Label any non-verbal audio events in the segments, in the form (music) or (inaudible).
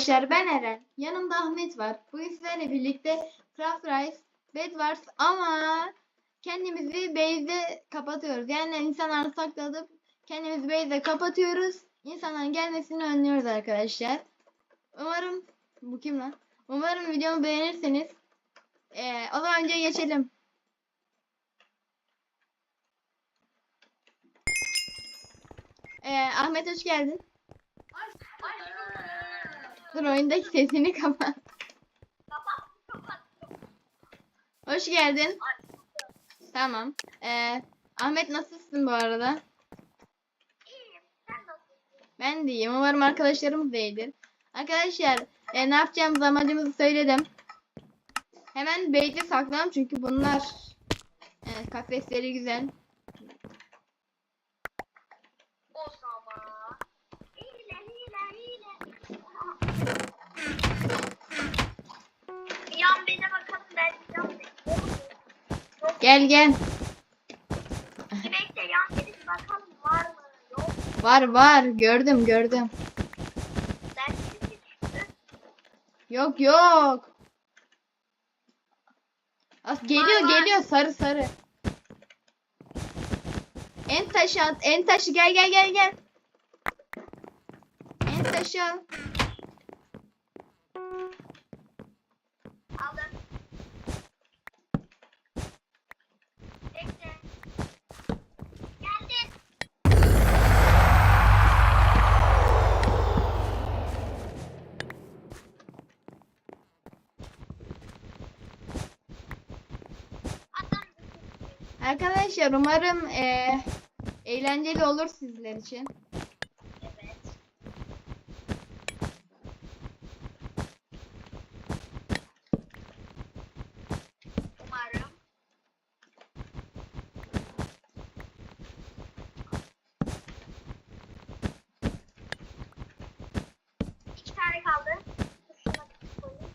arkadaşlar ben Eren. Yanımda Ahmet var. Bugün sizlerle birlikte Craft Rice, Bed Wars ama kendimizi base'de kapatıyoruz. Yani insanları sakladıp kendimizi base'de kapatıyoruz. İnsanların gelmesini önlüyoruz arkadaşlar. Umarım bu kim lan? Umarım videomu beğenirsiniz. Ee, o zaman önce geçelim. Ee, Ahmet hoş geldin. Dur oyundaki sesini (laughs) kapat. Hoş geldin. Tamam. Ee, Ahmet nasılsın bu arada? Ben de iyiyim. Umarım arkadaşlarımız da iyidir. Arkadaşlar e, ne yapacağımız amacımızı söyledim. Hemen base'e saklanalım çünkü bunlar evet, kafesleri güzel. Gel gel. Bekle yan bene bir bakalım var mı? Yok. Var var gördüm gördüm. Çıktı. Yok yok. As geliyor var. geliyor sarı sarı. En taşı at, en taşı gel gel gel gel. En taşı al. Aldım. Bekle. Geldi. Adam. Arkadaşlar umarım eee, eğlenceli olur sizler için. Evet. Umarım. İki tane kaldı. Şuna koyayım.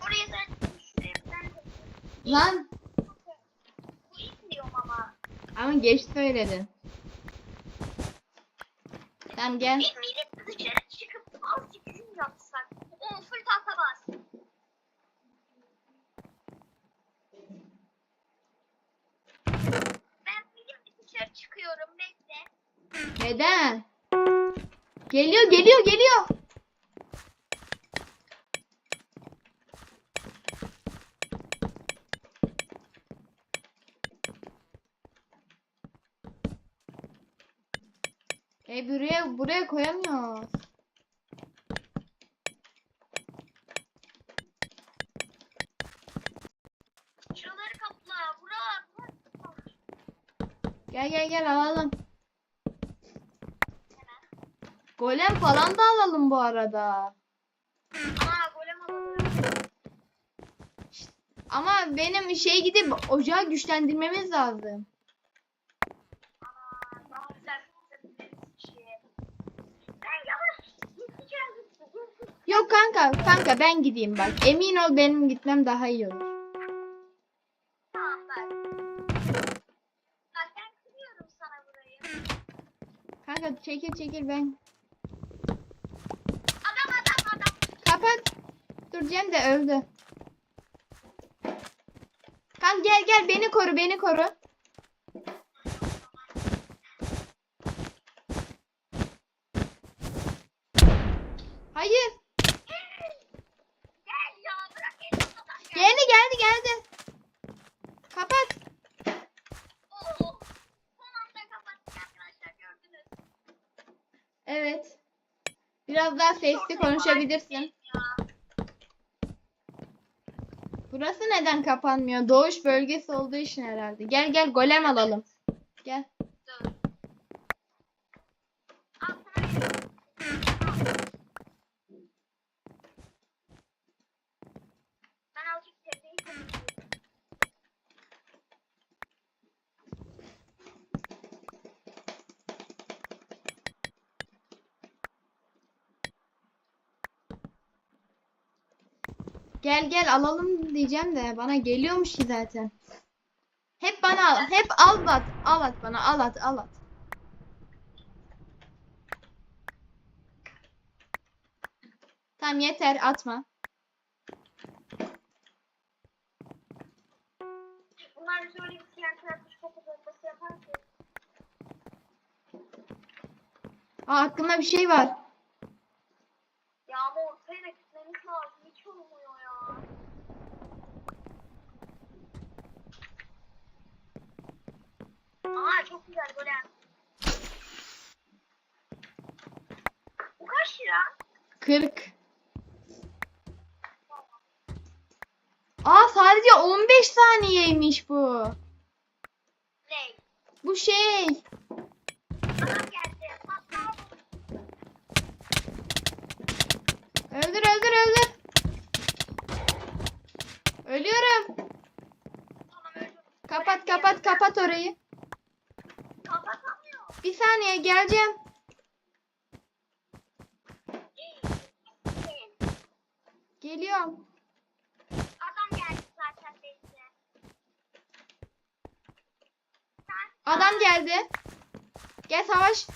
Oraya sen şuraya ben Lan bu ilk diyorum ama. ama geç söyledin. Tamam gel. Bir millet dışarı çıkıp azıcık gün yapsak. On full tahta bas. Ben millet dışarı çıkıyorum bekle. Neden? Geliyor geliyor geliyor. Buraya buraya koyamıyoruz. Şuraları kapla. Bura. bura. Gel gel gel alalım. Hemen. Golem falan da alalım bu arada. Aa golem alalım. Ama benim şey gidip ocağı güçlendirmemiz lazım. Aa daha güzel bir şey. Ben yavaş gideceğim. Yok kanka kanka ben gideyim bak. Emin ol benim gitmem daha iyi olur. Kanka çekil çekil ben. Adam adam adam. Kapat. Dur Cem de öldü. Kanka gel gel beni koru beni koru. Hayır. Gel ya bırak elini adam gel. Geldi geldi geldi. Kapat. Oo. Son anda kapattık arkadaşlar gördünüz. Evet. Biraz daha sesli konuşabilirsin. Burası neden kapanmıyor? Doğuş bölgesi olduğu için herhalde. Gel gel golem alalım. Gel. Dur. Al sana veriyorum. Ben azıcık tepeyi konuşuyorum. Gel gel alalım diyeceğim de bana geliyormuş ki zaten. Hep bana al. Hep al at. Al at bana. Al at. Al at. Tamam yeter atma. Bunlar bize öyle bir yapar ki. Aa aklımda bir şey var. Ya ama ortaya da gitmemiz lazım. Hiç olmuyor ya. Aa çok güzel böyle. Bu kaç lira? 40. Aa sadece 15 saniyeymiş bu. Ne? Bu şey. Öldür öldür öldür. Ölüyorum. Kapat kapat kapat orayı. Bir saniye geleceğim. Geliyorum. Adam geldi zaten belki. Adam geldi. Gel savaş.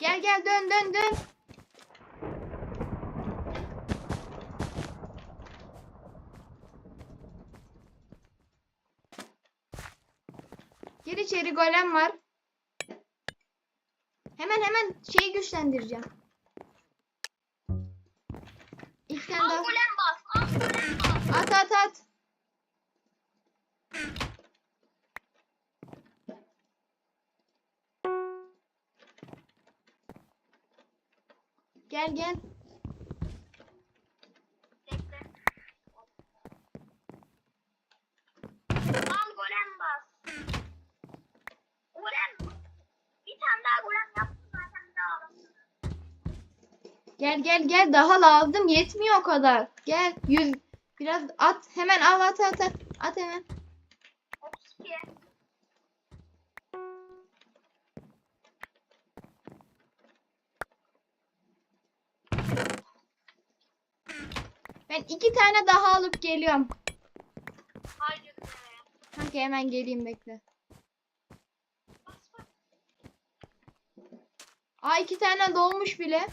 Gel gel dön dön dön. İçeri golem var. Hemen hemen şeyi güçlendireceğim. İlk tane daha. Ambulans bas. Ambulans bas. At at at. Gel gel. Bekle. Al golem bas. Golem. Bir tane daha golem yaptım zaten bir daha alamıyorum. Gel gel gel daha lazım yetmiyor o kadar. Gel yüz biraz at hemen al at at at. At hemen. 32. Ben iki tane daha alıp geliyorum. Nereye? Kanka hemen geleyim bekle. Aa iki tane dolmuş bile.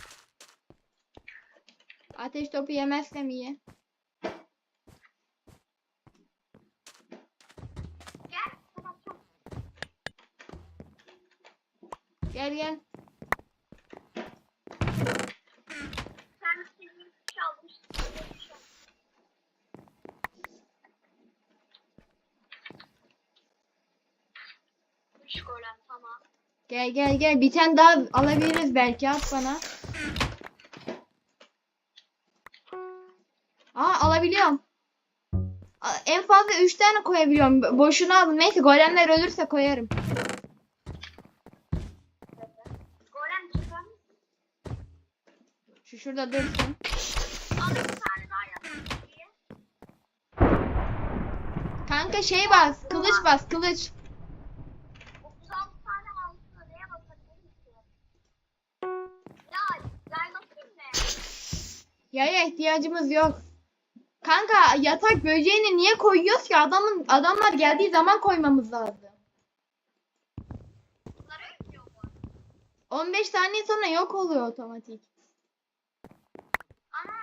Ateş topu yemezsem iyi. Gel. Gel gel. Gel gel gel bir tane daha alabiliriz belki at bana. Alabiliyorum. En fazla 3 tane koyabiliyorum. Bo- Boşuna alın. Neyse golemler ölürse koyarım. Şu şurada dursun. Kanka şey bas. Kılıç bas kılıç. 36 tane altı neye basabilirim ki? Ya yay basayım mı? Yaya ihtiyacımız yok. Kanka yatak böceğini niye koyuyoruz ki? Adamın adamlar geldiği zaman koymamız lazım. Bunlar ölmüyor mu? 15 saniye sonra yok oluyor otomatik. Ana.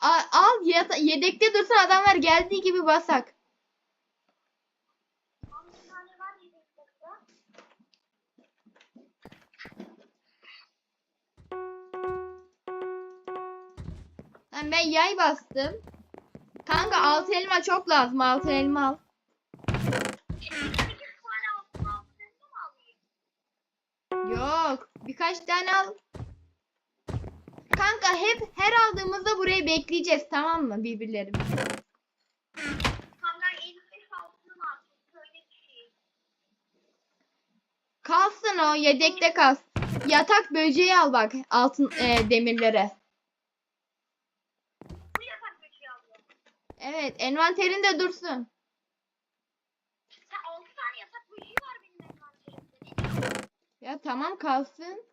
Al, al yedekte dursun adamlar geldiği gibi basak. Lan ben yay bastım. Kanka altı elma çok lazım. Altı elma al. Şimdi 8 tane altın altın mı alayım? Yok. Birkaç tane al. Kanka hep her aldığımızda burayı bekleyeceğiz tamam mı birbirlerimiz? Kanka 55 altın altın söyle bir. Kalsın o yedekte kalsın. Yatak böceği al bak altın e, demirlere. Bu yatak böceği alıyor. Evet envanterinde dursun. Sen 6 tane yatak böceği var benim envanterimde. Ne diyorsun? Ya tamam kalsın.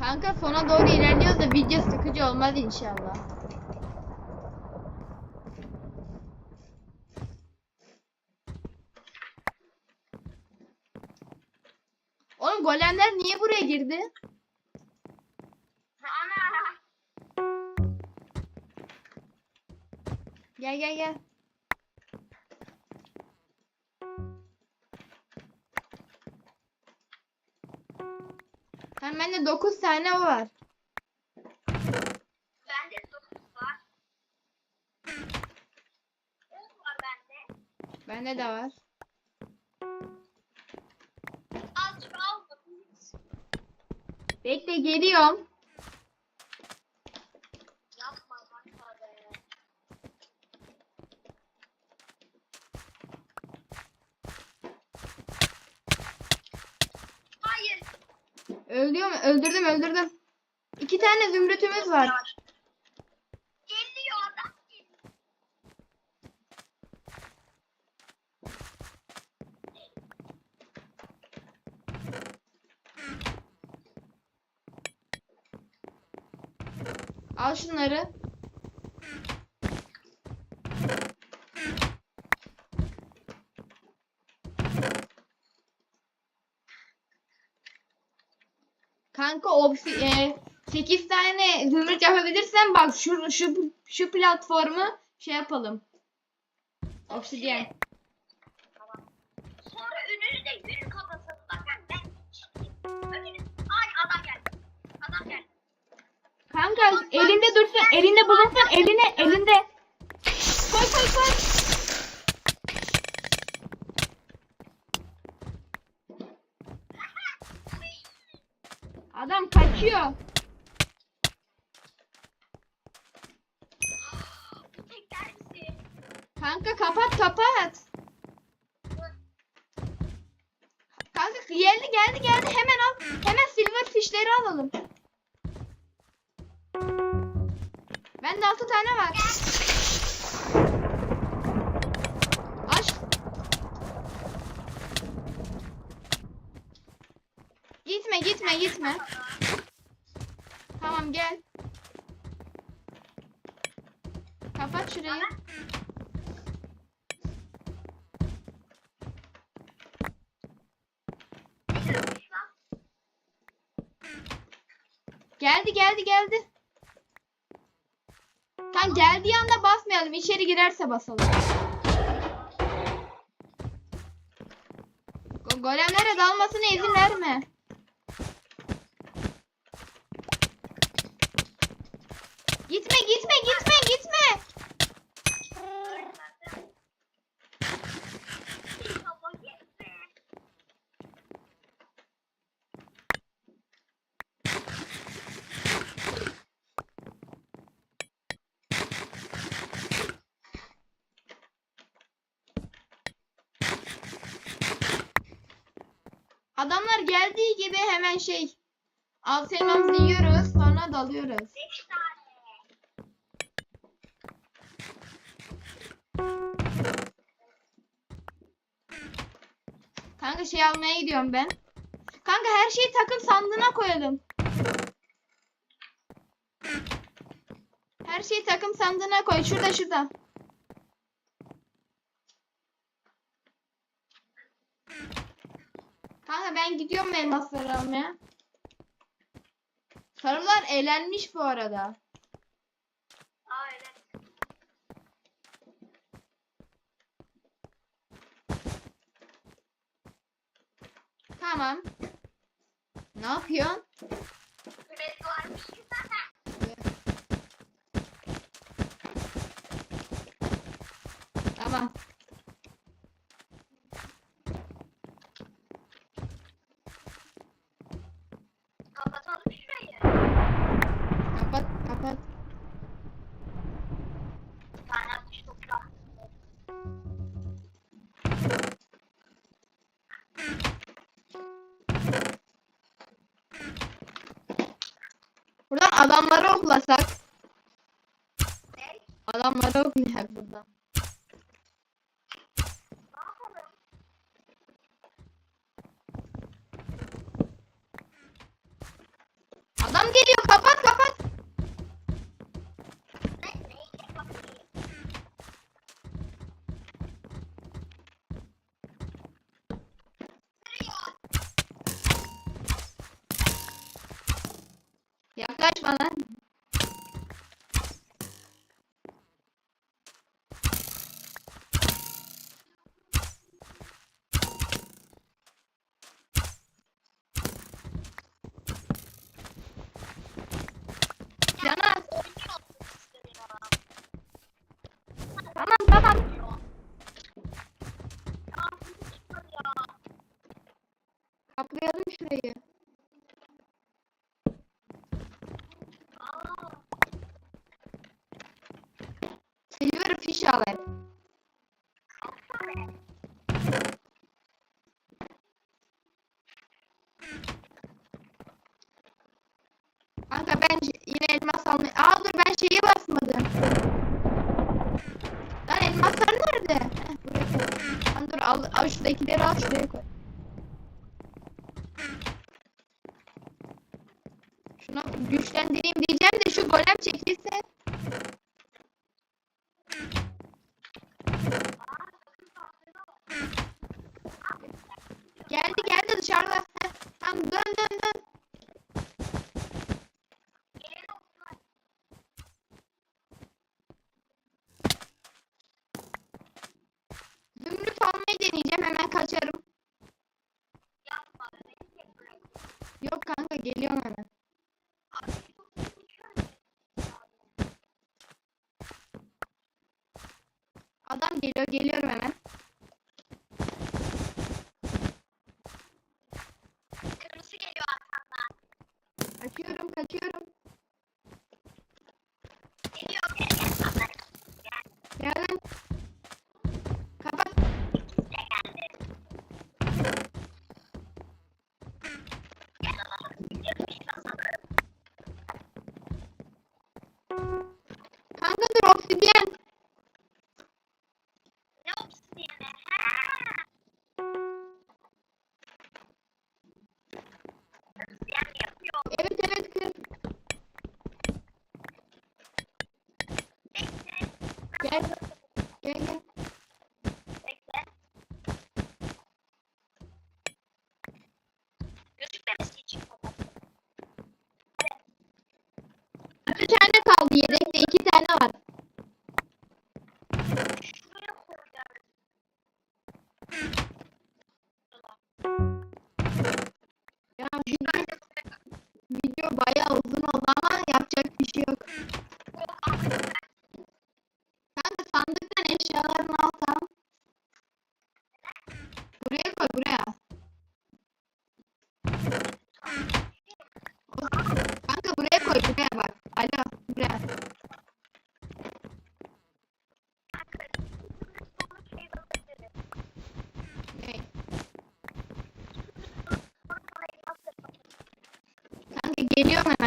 Kanka sona doğru ilerliyoruz da video sıkıcı olmaz inşallah. Golemler niye buraya girdi? Gel gel gel. Tamam bende 9 tane var. Bende dokuz var. On var bende. Bende de var. Bekle geliyorum. Yapma be. Hayır. Öldüyor mu? Öldürdüm öldürdüm. İki tane zümrütümüz var. Geliyor adam geliyor. Al şunları. Kanka obsi e, 8 tane zümrüt yapabilirsen bak şu şu şu platformu şey yapalım. Obsidyen. Elinde dursun, elinde bulunsun, eline elinde. Koy koy koy. Adam kaçıyor. Kanka kapat kapat. Kanka geldi geldi geldi hemen al. Hemen silver fishleri alalım. Bende 6 tane var. Aç. Gitme gitme gitme. Tamam gel. Kapat şurayı. Geldi geldi geldi. Tam geldiği anda basmayalım. İçeri girerse basalım. Go- Golemlere dalmasına izin verme. Gitme gitme gitme gitme. İnşallah gitme. Adamlar geldiği gibi hemen şey alt elmamızı yiyoruz sonra dalıyoruz. Kanka şey almaya gidiyorum ben. Kanka her şeyi takım sandığına koyalım. Her şeyi takım sandığına koy. Şurada şurada. Kanka ben gidiyorum elmasları almaya. Sarılar eğlenmiş bu arada. Tamam. Ne yapıyorsun? Adamları oklasak. Adamları oklayak buradan. Adam geliyor kapat fiş alayım. Kanka ben yine elmas almayı... Aa dur ben şeyi basmadım. Lan elmaslar nerede? Heh. Lan dur al, al şuradakileri al şuraya koy. Şuna güçlendireyim diyeceğim de şu golem çekilsin. Geliyorum hemen. Gel. Gel gel. idioma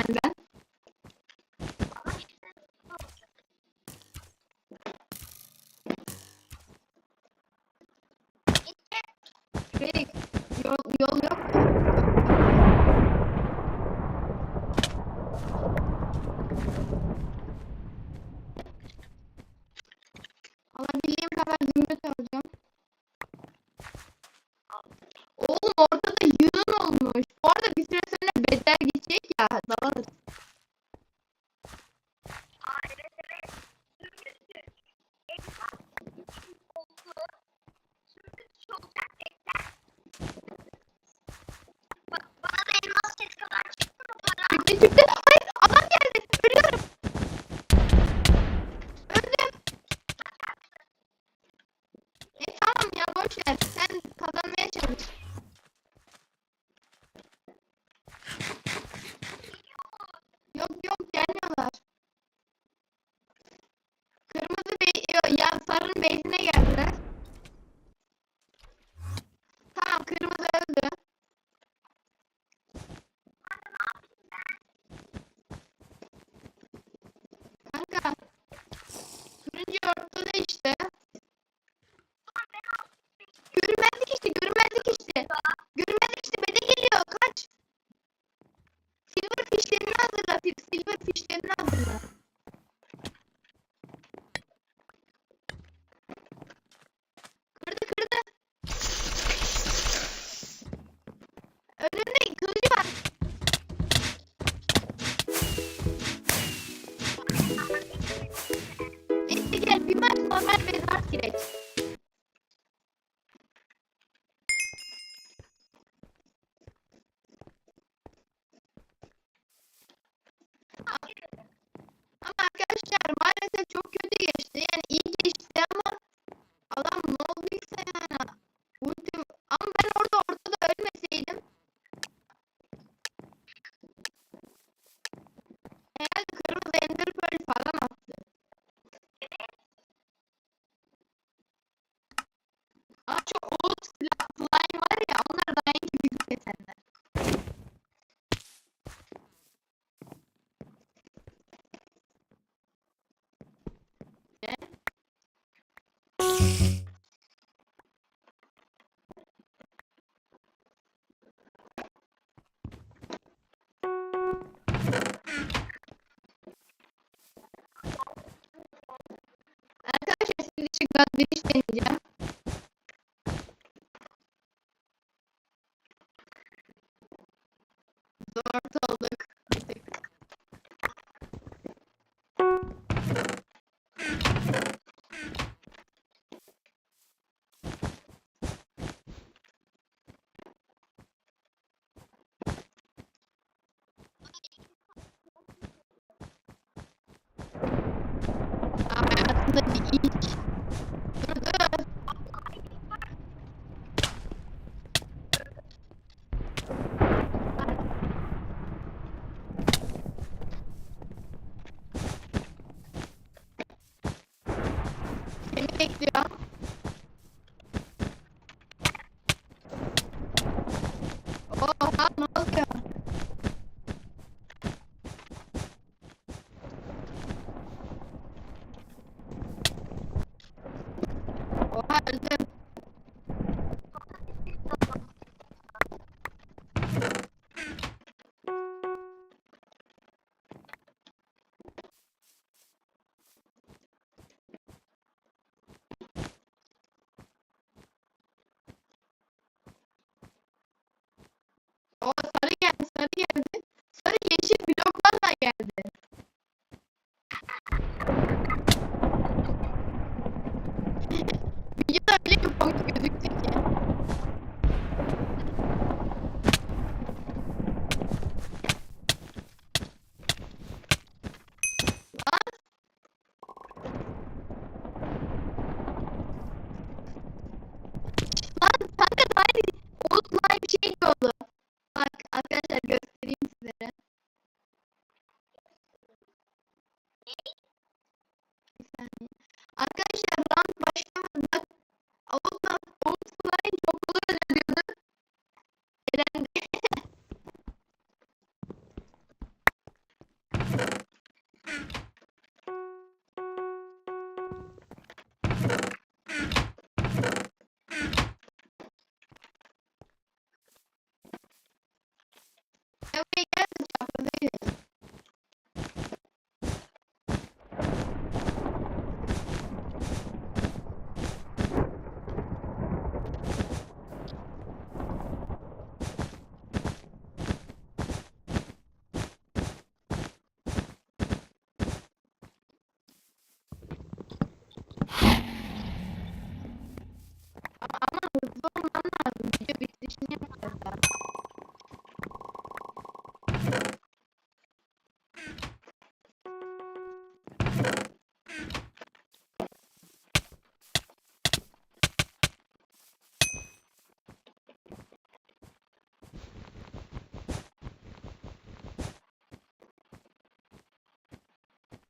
şimdi Thank you.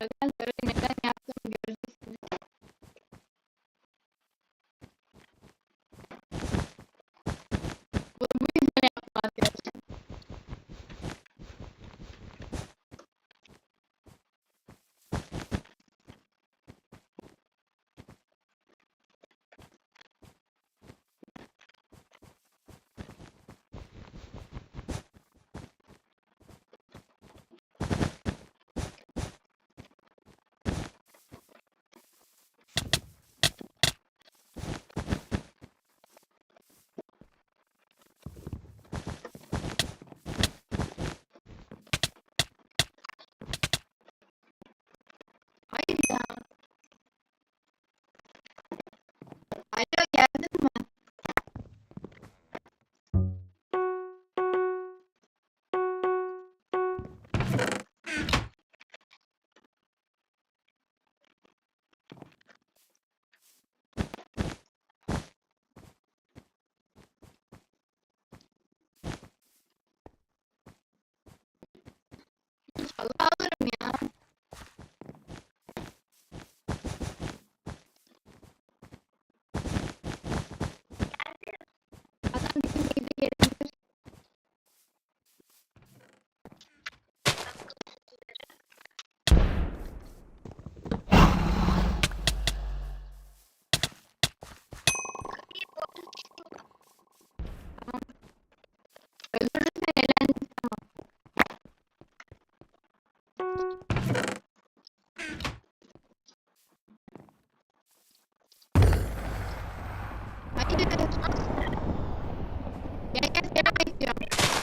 Arkadaşlar Yeah.